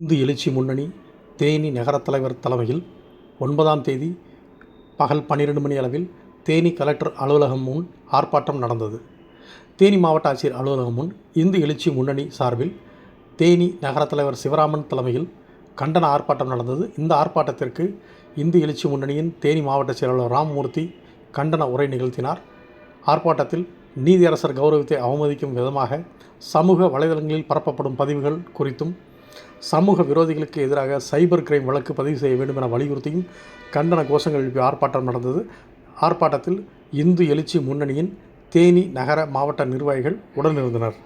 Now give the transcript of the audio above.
இந்து எழுச்சி முன்னணி தேனி நகரத் தலைவர் தலைமையில் ஒன்பதாம் தேதி பகல் பன்னிரண்டு மணி அளவில் தேனி கலெக்டர் அலுவலகம் முன் ஆர்ப்பாட்டம் நடந்தது. தேனி மாவட்ட ஆட்சியர் அலுவலகம் முன் இந்து எழுச்சி முன்னணி சார்பில் தேனி நகரத் தலைவர் சிவராமன் தலைமையில் கண்டன ஆர்ப்பாட்டம் நடந்தது. இந்த ஆர்ப்பாட்டத்திற்கு இந்து எழுச்சி முன்னணியின் தேனி மாவட்ட செயலாளர் ராமமூர்த்தி கண்டன உரை நிகழ்த்தினார். ஆர்ப்பாட்டத்தில் நீதியரசர் கௌரவத்தை அவமதிக்கும் விதமாக சமூக வலைதளங்களில் பரப்பப்படும் பதிவுகள் குறித்தும் சமூக விரோதிகளுக்கு எதிராக சைபர் கிரைம் வழக்கு பதிவு செய்ய வேண்டும் என வலியுறுத்தியும் கண்டன கோஷங்கள் எழுப்பி ஆர்ப்பாட்டம் நடந்தது. ஆர்ப்பாட்டத்தில் இந்து எழுச்சி முன்னணியின் தேனி நகர மாவட்ட நிர்வாகிகள் உடனிருந்தனர்.